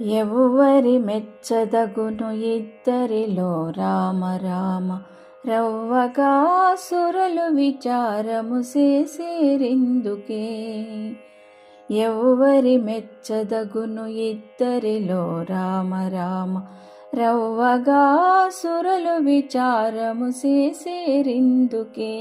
ఎవ్వరి మెచ్చదగును ఇద్దరిలో రామ రామ రవ్వగా సురలు విచారము చేసేరిందుకే. ఎవ్వరి మెచ్చదగును ఇద్దరిలో రామ రామ రవ్వగా సురలు విచారము చేసేరిందుకే.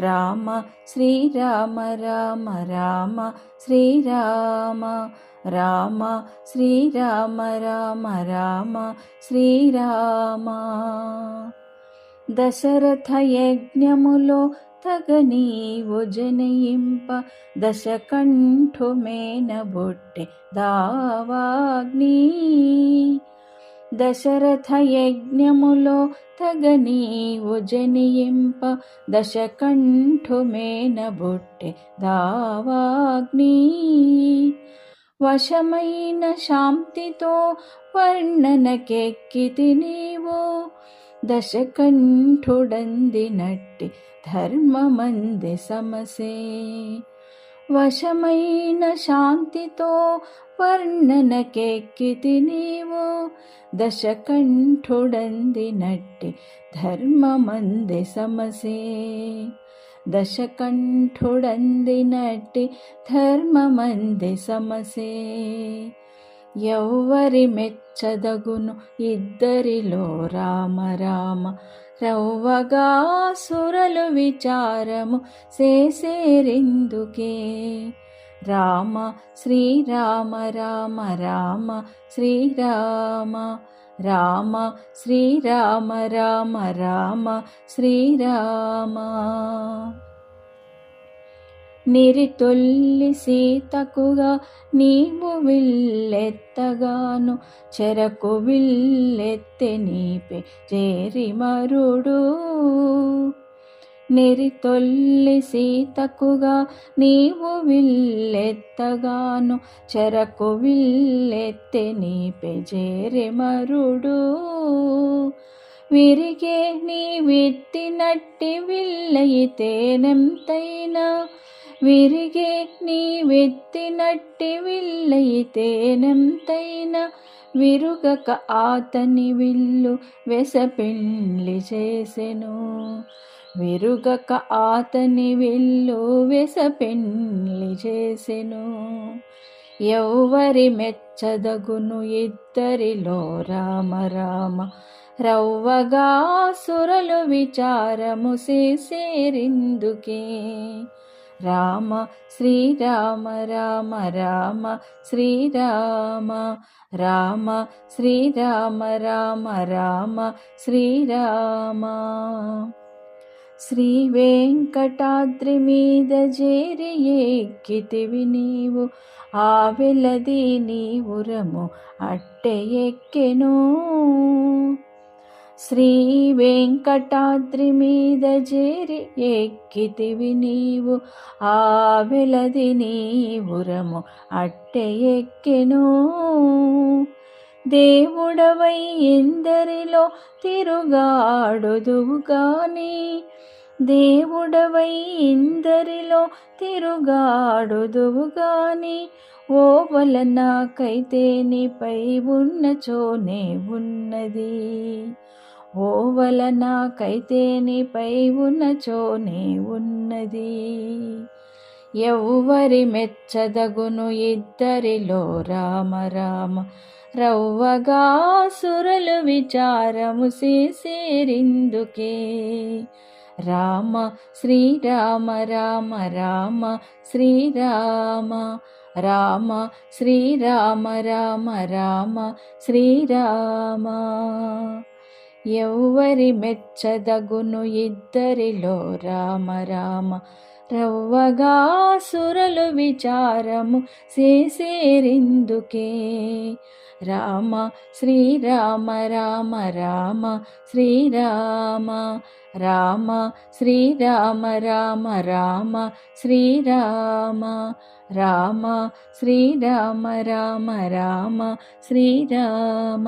राम श्रीराम राम राम श्रीराम राम श्रीराम राम राम श्रीराम दशरथयज्ञमुलो दशरथयज्ञमुलोथगनीवुजनयिम्प दशकण्ठुमेन बुट्टे दावाग्नी। దావాగ్ని దశరథ యజ్ఞములో తగనీవు జనియింప దశకంఠుమేన బొట్టె దావాగ్ని వశమైన శాంతితో వర్ణనకెక్కితి నీవు దశకంఠుడందినట్టి ధర్మమంది సమసే వశమైన శాంతితో వర్ణనకెక్కితి నీవు. దశకంఠుడందినట్టి ధర్మమంది సమసే. దశకంఠుడందినట్టి ధర్మమంది సమసే. ఎవ్వరి మెచ్చదగును ఇద్దరిలో రామ రామ. రవ్వగా సురలు విచారము చేసేరిందుకే? రామ శ్రీరామ రామ రామ శ్రీరామ. రామ శ్రీరామ రామ రామ శ్రీరామ. నిరితొల్లి సీతకుగా నీవు విల్లెత్తగాను చెరకు విల్లెత్తె నీపే చేరి మరుడు. నిరితొల్లి సీతకుగా నీవు విల్లెత్తగాను చెరకు విల్లెత్తె నీపే చేరి మరుడు. విరిగే నీ విత్తినట్టి విల్లయితేనెంతైనా విరిగే నీ వెత్తినట్టి విల్లయితేనెంతైనా విరుగక ఆతని విల్లు వెసపెండ్లి చేసెను. విరుగక ఆతని విల్లు వెసపెండ్లి చేసెను. ఎవ్వరి మెచ్చదగును ఇద్దరిలో రామ రామ రవ్వగా సురలు విచారము చేసేరిందుకే రామ శ్రీరామ రామ రామ శ్రీరామ రామ. శ్రీరామ రామ రామ శ్రీరామ శ్రీ వెంకటాద్రి మీద చేరి ఎక్కితివి నీవు ఆ వెలది నీవురము అట్టె ఎక్కెను. శ్రీ వెంకటాద్రి మీద చేరి ఎక్కితివి నీవు ఆ వెలది నీవురము అట్టె ఎక్కెను. దేవుడవై ఎందరిలో తిరుగాడుదువు గాని దేవుడవై ఇందరిలో తిరుగాడుదువు గాని ఓ వలనాకైతే నీపై ఉన్నచోనే ఉన్నది. ఓవల నాకైతే నీపై ఉన్నచోనే ఉన్నది. ఎవ్వరి మెచ్చదగును ఇద్దరిలో రామ రామ రవ్వగా సురలు విచారము చేసేరిందుకే. రామ శ్రీరామ రామ రామ శ్రీరామ రామ శ్రీరామ రామ రామ శ్రీరామ. ఎవ్వరి మెచ్చదగును ఇద్దరిలో రామ రామ రవ్వగా సురలు విచారము చేసేరిందుకే రామ శ్రీరామ రామ రామ శ్రీరామ రామ శ్రీరామ రామ రామ శ్రీరామ రామ శ్రీరామ రామ రామ శ్రీరామ